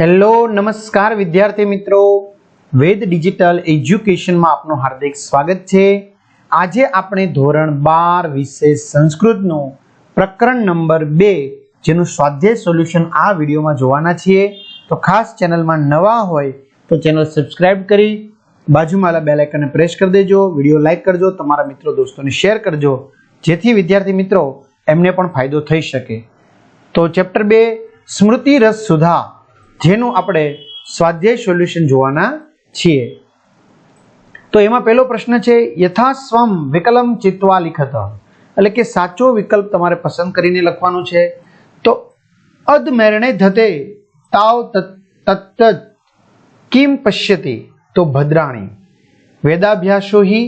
Hello, નમસ્કાર વિદ્યાર્થી મિત્રો. વેદ ડિજિટલ એજ્યુકેશનમાં આપનું હાર્દિક સ્વાગત છે. આજે આપણે ધોરણ બાર વિશે સંસ્કૃતનું પ્રકરણ નંબર બે, જેનું સ્વાધ્યાય સોલ્યુશન આ વિડીયોમાં જોવાના છીએ. તો ખાસ ચેનલમાં નવા હોય તો ચેનલ સબસ્ક્રાઇબ કરી, બાજુમાં બેલ આઇકનને પ્રેસ કરી દેજો, વીડિયો લાઇક કરજો, તમારા મિત્રો દોસ્તોને શેર કરજો, જેથી વિદ્યાર્થી મિત્રો એમને પણ ફાયદો થઈ શકે. તો ચેપ્ટર બે સ્મૃતિ રસ સુધા. જેનું આપણે સ્વાધ્યાય સોલ્યુશન જોવાના છીએ. તો એમાં પહેલો પ્રશ્ન છે, યથાસ્વમ વિકલમ ચિત્વા લિખત. એટલે કે સાચો વિકલ્પ તમારે પસંદ કરીને લખવાનો છે. તો અધમેરણે ધતે તાવ તત્ત કિમ પશ્યતિ? તો ભદ્રાણી, વેદાભ્યાસો હિ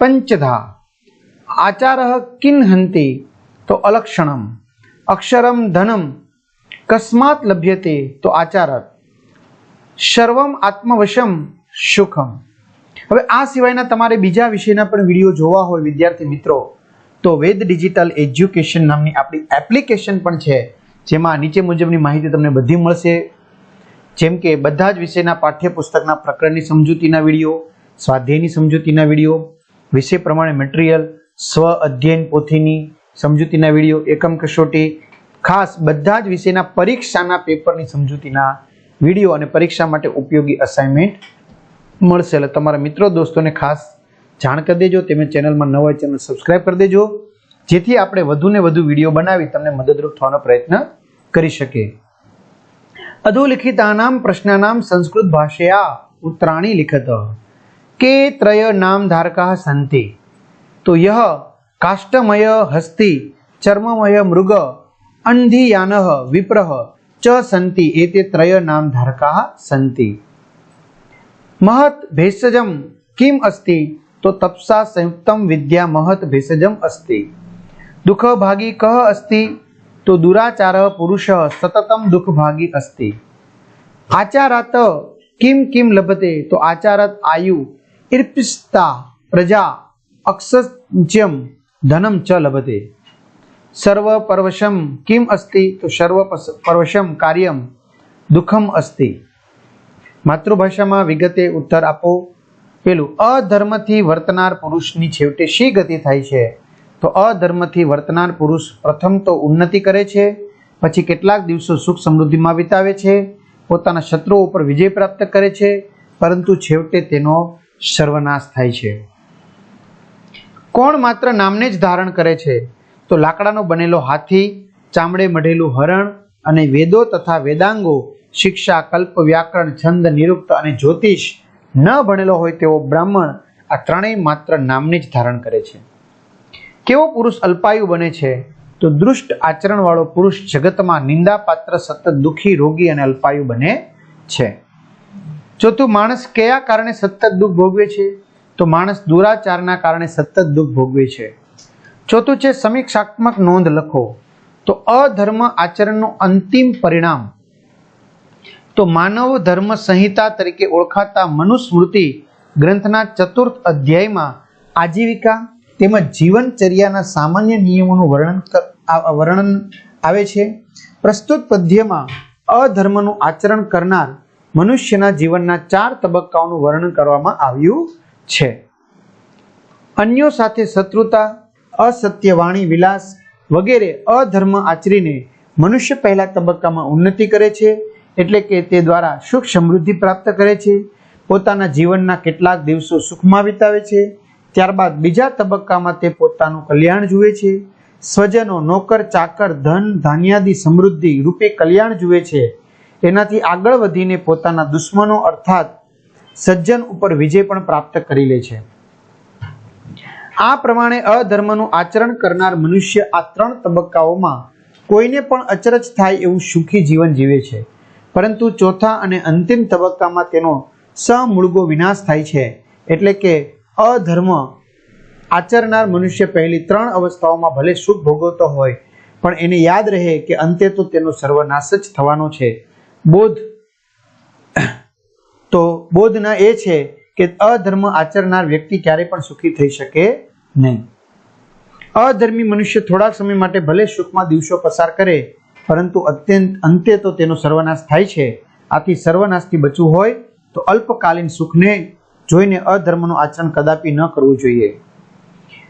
પંચધા, આચાર કિન્હંતિ તો અલક્ષણમ, અક્ષરમ ધનમ કસ્માત લભ્યતે તો આચારત સર્વમ આત્મવશમ સુખમ હવે આ સિવાયના તમારે બીજા વિષયના પણ વીડિયો જોવા હોય વિદ્યાર્થી મિત્રો, તો વેદ ડિજિટલ એજ્યુકેશન નામની આપણી એપ્લિકેશન પણ છે, જેમાં નીચે મુજબની માહિતી તમને બધી મળશે. જેમ કે બધા જ વિષયના પાઠ્યપુસ્તકના પ્રકરણની સમજૂતીના વીડિયો, સ્વાધ્યાયની સમજૂતીના વીડિયો, વિષય પ્રમાણે મટીરિયલ સ્વ અધ્યયન પોથીની સમજૂતીના વીડિયો, એકમ કસોટી ખાસ બધા જ વિષયના પરીક્ષાના પેપરની સમજૂતીના વીડિયો અને પરીક્ષા માટે ઉપયોગી અસાઇનમેન્ટ મળશે. એટલે તમારા મિત્રો, દોસ્તોને ખાસ જાણ કરી દેજો. તેમજ ચેનલમાં નવા ચેનલ સબસ્ક્રાઇબ કરી દેજો. જેથી આપણે વધુને વધુ વીડિયો બનાવી તમને મદદરૂપ થવાનો પ્રયત્ન કરી શકીએ અધોલિખિતાનામ પ્રશ્નાનામ સંસ્કૃત ભાષયા ઉત્તરાણી લિખત. કે ત્રય નામ ધારકા સંતિ. તો યહ કાષ્ટમય હસ્તિ, ચર્મમય મૃગ અંધિયાન વિપ્રહ ચ સંતિ એતે ત્રય નામ ધારકા સંતિ। મહત ભેષજમ કિમ અસ્તિ? તો તપસા સંયુક્તમ વિદ્યા મહત ભેષજમ અસ્તિ। દુઃખ ભાગી કહ અસ્તિ? તો દુરાચાર પુરુષ સતતમ દુઃખ ભાગી અસ્તિ। આચારાત કિમ કિમ લભતે? તો આચારત આયુ ઇર્પિસ્તા પ્રજા અક્ષજ્યમ ધનમ ચ લભતે। સર્વ પરવશમ કિમ અસ્તિ તો સર્વ પરવશમ કાર્યમ દુઃખમ અસ્તિ માતૃભાષામાં વિગતે ઉત્તર આપો। પેલું, અધર્મથી વર્તનાર પુરુષની છેવટે શી ગતિ થાય છે? તો અધર્મથી વર્તનાર પુરુષ પ્રથમ તો ઉન્નતિ કરે છે, પછી કેટલાક દિવસો સુખ સમૃદ્ધિમાં વિતાવે છે, પોતાના શત્રુઓ ઉપર વિજય પ્રાપ્ત કરે છે, પરંતુ છેવટે તેનો સર્વનાશ થાય છે. કોણ માત્ર નામને જ ધારણ કરે છે? તો લાકડાનો બનેલો હાથી, ચામડે મઢેલું હરણ અને વેદો તથા વેદાંગો, શિક્ષા, કલ્પ, વ્યાકરણ, છંદ, નિરુક્ત અને જ્યોતિષ ન ભણેલો હોય તેવો બ્રાહ્મણ આ ત્રણેય માત્ર નામને જ ધારણ કરે છે. કેવો પુરુષ અલ્પાયુ બને છે? તો દુષ્ટ આચરણવાળો પુરુષ જગતમાં નિંદાપાત્ર, સતત દુઃખી, રોગી અને અલ્પાયુ બને છે. ચોથું માણસ કયા કારણે સતત દુઃખ ભોગવે છે? તો માણસ દુરાચારના કારણે સતત દુઃખ ભોગવે છે. ચોથું છે, સમીક્ષાત્મક નોંધ લખો. તો અધર્મ આચરણનું અંતિમ પરિણામ. તો માનવ ધર્મ સંહિતા તરીકે ઓળખાતા મનુસ્મૃતિ ગ્રંથના ચતુર્થ અધ્યાયમાં આજીવિકા તેમજ જીવનચર્યાના સામાન્ય નિયમોનું વર્ણન વર્ણન આવે છે. પ્રસ્તુત પદ્યમાં અધર્મનું આચરણ કરનાર મનુષ્યના જીવનના ચાર તબક્કાઓનું વર્ણન કરવામાં આવ્યું છે. અન્યો સાથે શત્રુતા અસત્ય વાણી વિલાસ વગેરે અધર્મ આચરીને મનુષ્ય પહેલા તબક્કામાં ઉન્નતિ કરે છે, એટલે કે તે દ્વારા સુખ સમૃદ્ધિ પ્રાપ્ત કરે છે, પોતાના જીવનના કેટલાક દિવસો સુખમાં વિતાવે છે, ત્યારબાદ બીજા તબક્કામાં તે પોતાનું કલ્યાણ જુએ છે, સ્વજનો, નોકર, ચાકર, ધન, ધાન્યાદિ, સમૃદ્ધિ રૂપે કલ્યાણ જુએ છે, એનાથી આગળ વધીને પોતાના દુશ્મનો અર્થાત સજ્જન ઉપર વિજય પણ પ્રાપ્ત કરી લે છે. આ પ્રમાણે અધર્મનું આચરણ કરનાર મનુષ્ય આ ત્રણ તબક્કાઓમાં કોઈને પણ અચરજ થાય એવું સુખી જીવન જીવે છે. પરંતુ ચોથા અને અંતિમ તબક્કામાં તેનો સમૂળગો વિનાશ થાય છે. એટલે કે અધર્મ આચરનાર મનુષ્ય પહેલી ત્રણ અવસ્થાઓમાં ભલે સુખ ભોગવતો હોય, પણ એને યાદ રહે કે અંતે તો તેનો સર્વનાશ જ થવાનો છે. બોધ તો બોધના એ છે કે અધર્મ આચરનાર વ્યક્તિ ક્યારે પણ સુખી થઈ શકે નહીં. અધર્મી મનુષ્ય થોડાક સમય માટે ભલે સુખમાં દિવસો પસાર કરે, પરંતુ અત્યંત અંતે તો તેનો સર્વનાશ થાય છે. આથી સર્વનાશથી બચવું હોય તો અલ્પકાલીન સુખને જોઈને અધર્મનું આચરણ કદાપી ન કરવું જોઈએ.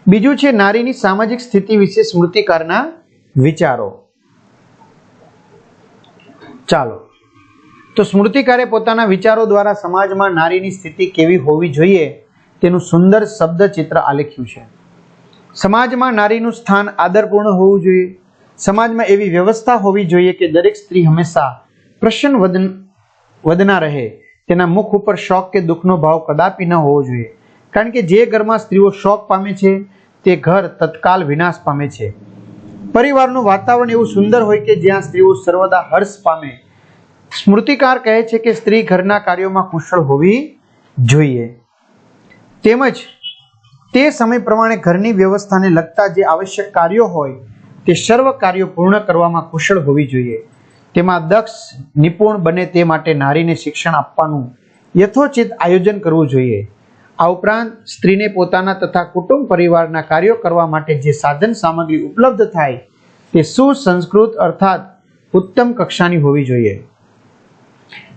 બીજું છે નારીની સામાજિક સ્થિતિ વિશે સ્મૃતિકારના વિચારો. ચાલો. તો સ્મૃતિકારે પોતાના વિચારો દ્વારા સમાજમાં નારીની સ્થિતિ કેવી હોવી જોઈએ તેનું સુંદર શબ્દ ચિત્ર આલેખ્યું છે. સમાજમાં નારીનું સ્થાન આદરપૂર્ણ હોવું જોઈએ. સમાજમાં એવી વ્યવસ્થા હોવી જોઈએ કે દરેક સ્ત્રી હંમેશા પ્રસન્ન વદન, વદના રહે. તેના મુખ ઉપર શોક કે દુઃખનો ભાવ કદાપી ન હોવો જોઈએ. કારણ કે જે ઘરમાં સ્ત્રીઓ શોક પામે છે, તે ઘર તત્કાલ વિનાશ પામે છે. પરિવારનું વાતાવરણ એવું સુંદર હોય કે જ્યાં સ્ત્રીઓ સર્વદા હર્ષ પામે. સ્મૃતિકાર કહે છે કે સ્ત્રી ઘરના કાર્યોમાં કુશળ હોવી જોઈએ. તેમજ તે સમય પ્રમાણે ઘરની વ્યવસ્થાને લગતા જે આવશ્યક કાર્યો હોય, તે સર્વ કાર્યો પૂર્ણ કરવામાં કુશળ હોવી જોઈએ. તેમાં દક્ષ, નિપુણ બને તે માટે નારીને શિક્ષણ આપવાનું યથોચિત આયોજન કરવું જોઈએ. આ ઉપરાંત સ્ત્રીને પોતાના તથા કુટુંબ પરિવારના કાર્યો કરવા માટે જે સાધન સામગ્રી ઉપલબ્ધ થાય, તે સુસંસ્કૃત અર્થાત ઉત્તમ કક્ષાની હોવી જોઈએ.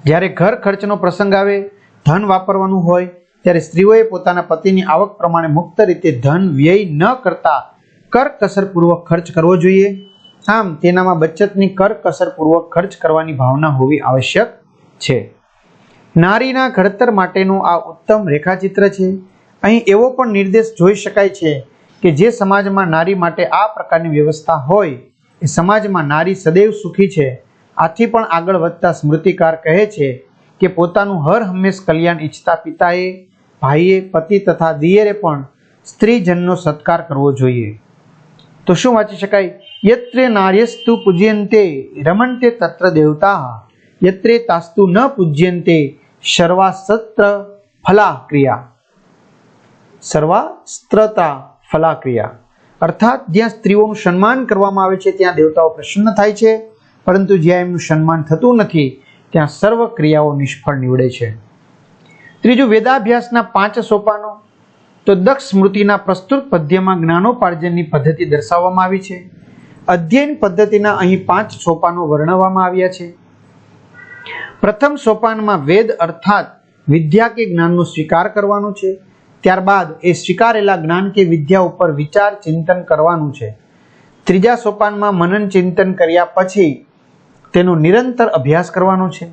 જ્યારે ઘર ખર્ચનો પ્રસંગ આવે, ધન વાપરવાનું હોય, ત્યારે સ્ત્રીઓએ પોતાના પતિની આવક પ્રમાણે મુક્ત રીતે ધન વ્યય ન કરતા કરકસરપૂર્વક ખર્ચ કરવો જોઈએ. આમ, તેનામાં બચતની કરકસરપૂર્વક ખર્ચ કરવાની ભાવના હોવી આવશ્યક છે. નારીના ઘડતર માટેનું આ ઉત્તમ રેખાચિત્ર છે. અહીં એવો પણ નિર્દેશ જોઈ શકાય છે કે જે સમાજમાં નારી માટે આ પ્રકારની વ્યવસ્થા હોય, એ સમાજમાં નારી સદૈવ સુખી છે. આથી પણ આગળ વધતા સ્મૃતિકાર કહે છે કે પોતાનું હર હંમેશ કલ્યાણ ઈચ્છતા પિતાએ, ભાઈએ, પતિ તથા દિયરે પણ સ્ત્રીજનનો સત્કાર કરવો જોઈએ. તો શું વાંચી શકાય? યત્રે નાર્યસ્તુ પૂજ્યંતે રમંતે તત્ર દેવતા, યત્રે તાસ્તુ ન પૂજ્યંતે સર્વાસ્ત્ર ફલા ક્રિયા સર્વાસ્ત્રતા ફલા ક્રિયા અર્થાત જ્યાં સ્ત્રીઓનું સન્માન કરવામાં આવે છે, ત્યાં દેવતાઓ પ્રસન્ન થાય છે પરંતુ જ્યાં એમનું સન્માન થતું નથી, ત્યાં સર્વ ક્રિયાઓ નિષ્ફળ નીવડે છે. ત્રીજું, વેદાભ્યાસના પાંચ સોપાનો, તો દક્ષ સ્મૃતિના પ્રસ્તુત પદ્યમાં જ્ઞાનોપાર્જનની પદ્ધતિ દર્શાવવામાં આવી છે. અધ્યયન પદ્ધતિના અહીં પાંચ સોપાનો વર્ણવવામાં આવ્યા છે. પ્રથમ સોપાનમાં વેદ અર્થાત વિદ્યા કે જ્ઞાનનો સ્વીકાર કરવાનો છે. ત્યારબાદ એ સ્વીકારેલા જ્ઞાન કે વિદ્યા ઉપર વિચાર ચિંતન કરવાનું છે. ત્રીજા સોપાનમાં મનન ચિંતન કર્યા પછી તેનો નિરંતર અભ્યાસ કરવાનો છે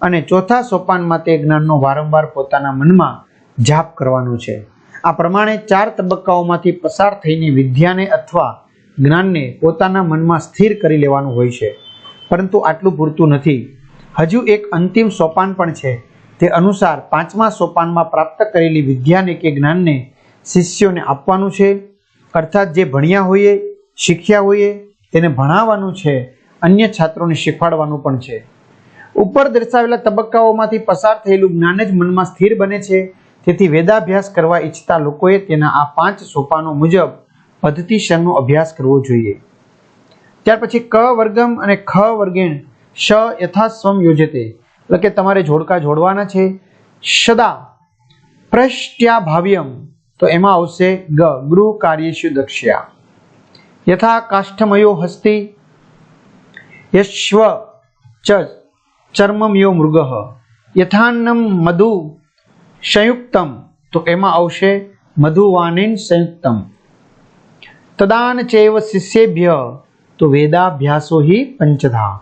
અને ચોથા સોપાનમાં તે જ્ઞાનનો વારંવાર પોતાના મનમાં જાપ કરવાનો છે. આ પ્રમાણે ચાર તબક્કાઓમાંથી પસાર થઈને વિદ્યાને અથવા જ્ઞાનને પોતાના મનમાં સ્થિર કરી લેવાનું હોય છે. પરંતુ આટલું પૂરતું નથી. હજુ એક અંતિમ સોપાન પણ છે. તે અનુસાર પાંચમા સોપાનમાં પ્રાપ્ત કરેલી વિદ્યાને કે જ્ઞાનને શિષ્યોને આપવાનું છે. અર્થાત જે ભણ્યા હોઈએ, શીખ્યા હોઈએ, તેને ભણાવવાનું છે. અન્ય છાત્રોને શીખવાડવાનું પણ છે. ઉપર દર્શાવેલા તબક્કાઓમાંથી પસાર થયેલું જ્ઞાન જ મનમાં સ્થિર બને છે. તેથી વેદાભ્યાસ કરવા ઈચ્છતા લોકોએ તેના આ પાંચ સોપાનો મુજબ પદ્ધતિસરનો અભ્યાસ કરવો જોઈએ. ત્યાર પછી ક વર્ગમ અને ખ વર્ગેણ શ યથાસ્વમ યોજતે. એટલે કે તમારે જોડકા જોડવાના છે. સદા પ્રષ્ટ્યા ભાવ્યમ. તો એમાં આવશે ગ. ગૃહ કાર્યેશુ દક્ષ્યા. યથા કાષ્ઠમયો હસ્તિ યશ્વ ચ ચર્મમયો મૃગ યથાન્નમ મધુ સંયુક્તમ તો એમાં આવશે મધુવાનિન સંયુક્તમ તદાન ચેવ શિષ્યેભ્ય તો વેદાભ્યાસો હિ પંચધા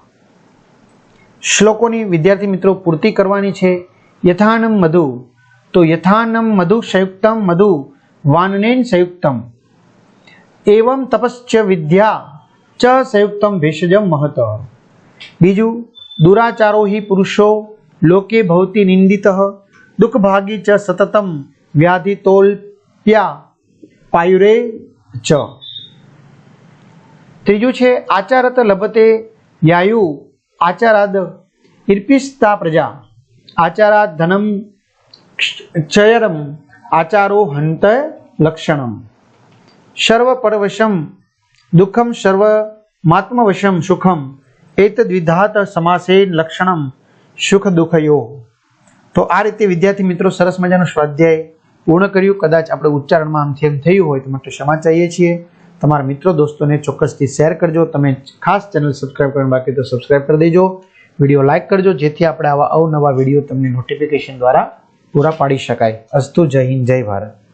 શ્લોકોની વિદ્યાર્થી મિત્રો પૂર્તિ કરવાની છે યથાનમ મધુ તો યથાનમ મધુ સંયુક્તમ મધુ વાનનેન સંયુક્તમ એવમ તપશ્ચ વિદ્યા ચ સંયુક્તમ ભેષજમ મહત બીજું દુરાચારો હિ પુરુષો લોકે ભવતી નિંદિત દુઃખભાગી ચ સતતમ વ્યાધિતોલ્પ્યા પાયુરે ચ ત્રીજું છે, આચારત લભતે યાયુ, આચારાદ ઇર્પિસ્તા પ્રજા, આચારાદ ધનમ ક્ષયરમ, આચારો હંત લક્ષણમ સર્વ પરવશમ દુઃખમ સર્વ માત્મવશમ સુખમ એતદ્વિધાત સમાસેન લક્ષણમ સુખ દુઃખયો તો આ રીતે વિદ્યાર્થી મિત્રો સરસ મજાનો સ્વાધ્યાય પૂર્ણ કર્યું. કદાચ આપણે ઉચ્ચારણમાં આમથી એમ થયું હોય તો માટે ક્ષમા ચાહીએ છીએ. તમારા મિત્રો, દોસ્તોને ચોક્કસથી શેર કરજો. તમે ખાસ ચેનલ સબસ્ક્રાઇબ કરવાનું બાકી તો સબસ્ક્રાઇબ કરી દેજો. વીડિયો લાઇક કરજો, જેથી આપણે આવા અવનવા વીડિયો તમને નોટિફિકેશન દ્વારા પૂરા પાડી શકાય. અસ્તુ જય હિન્દ, જય ભારત.